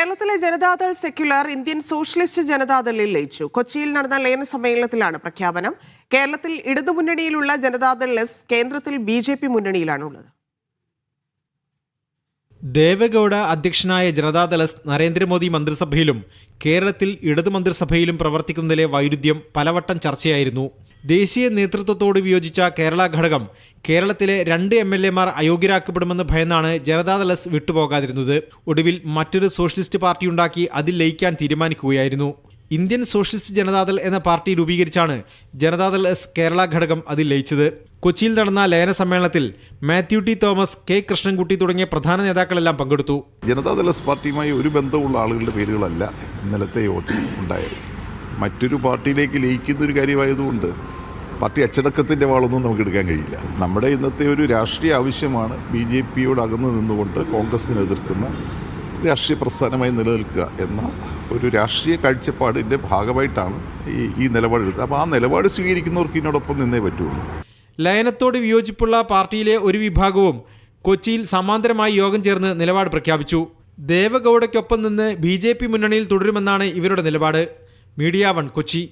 കേരളത്തിലെ Janata Dal secular Indian socialist ജനതാദളിൽ ലയിച്ചു. കൊച്ചിയിൽ നടന്ന ലയന സമ്മേളനത്തിലാണ് പ്രഖ്യാപനം. കേരളത്തിൽ ഇടതുമുന്നണിയിലുള്ള ജനതാദൾ എസ് കേന്ദ്രത്തിൽ ബി ജെ പി മുന്നണിയിലാണുള്ളത്. ദേവഗൌഡ അധ്യക്ഷനായ ജനതാദൾ എസ് നരേന്ദ്രമോദി മന്ത്രിസഭയിലും കേരളത്തിൽ ഇടതു മന്ത്രിസഭയിലും പ്രവർത്തിക്കുന്നതിലെ വൈരുദ്ധ്യം പലവട്ടം ചർച്ചയായിരുന്നു. ദേശീയ നേതൃത്വത്തോട് വിയോജിച്ച കേരള ഘടകം കേരളത്തിലെ രണ്ട് എം എൽ എമാർ അയോഗ്യരാക്കപ്പെടുമെന്ന് ഭയന്നാണ് ജനതാദൾ വിട്ടുപോകാതിരുന്നത്. ഒടുവിൽ മറ്റൊരു സോഷ്യലിസ്റ്റ് പാർട്ടിയുണ്ടാക്കി അതിൽ ലയിക്കാൻ തീരുമാനിക്കുകയായിരുന്നു. ഇന്ത്യൻ സോഷ്യലിസ്റ്റ് ജനതാദൾ എന്ന പാർട്ടി രൂപീകരിച്ചാണ് ജനതാദൾ എസ് കേരള ഘടകം അതിൽ ലയിച്ചത്. കൊച്ചിയിൽ നടന്ന ലയന സമ്മേളനത്തിൽ മാത്യു ടി തോമസ് കെ കൃഷ്ണൻകുട്ടി തുടങ്ങിയ പ്രധാന നേതാക്കളെല്ലാം പങ്കെടുത്തു. ജനതാദൾ എസ് പാർട്ടിയുമായി ഒരു ബന്ധമുള്ള ആളുകളുടെ പേരുകളല്ല ഇന്നലത്തെ യോഗത്തിൽ ഉണ്ടായത്. മറ്റൊരു പാർട്ടിയിലേക്ക് ലയിക്കുന്ന ഒരു കാര്യമായതുകൊണ്ട് പാർട്ടി അച്ചടക്കത്തിന്റെ വാളൊന്നും നമുക്ക് എടുക്കാൻ കഴിയില്ല. നമ്മുടെ ഇന്നത്തെ ഒരു രാഷ്ട്രീയ ആവശ്യമാണ് ബി ജെ പിയോട് നിന്നുകൊണ്ട് കോൺഗ്രസിനെ എതിർക്കുന്ന രാഷ്ട്രീയ പ്രസ്ഥാനമായി നിലനിൽക്കുക എന്ന ഒരു രാഷ്ട്രീയ കാഴ്ചപ്പാടിന്റെ ഭാഗമായിട്ടാണ് ഈ ഈ നിലപാടെടുത്തത് അപ്പോൾ ആ നിലപാട് സ്വീകരിക്കുന്നവർക്ക് ഇതിനോടൊപ്പം നിന്നേ പറ്റുള്ളൂ. ലയനത്തോട് വിയോജിപ്പുള്ള പാർട്ടിയിലെ ഒരു വിഭാഗവും കൊച്ചിയിൽ സമാന്തരമായി യോഗം ചേർന്ന് നിലപാട് പ്രഖ്യാപിച്ചു. ദേവഗൌഡയ്ക്കൊപ്പം നിന്ന് ബി മുന്നണിയിൽ തുടരുമെന്നാണ് ഇവരുടെ നിലപാട്. Media One Kochi.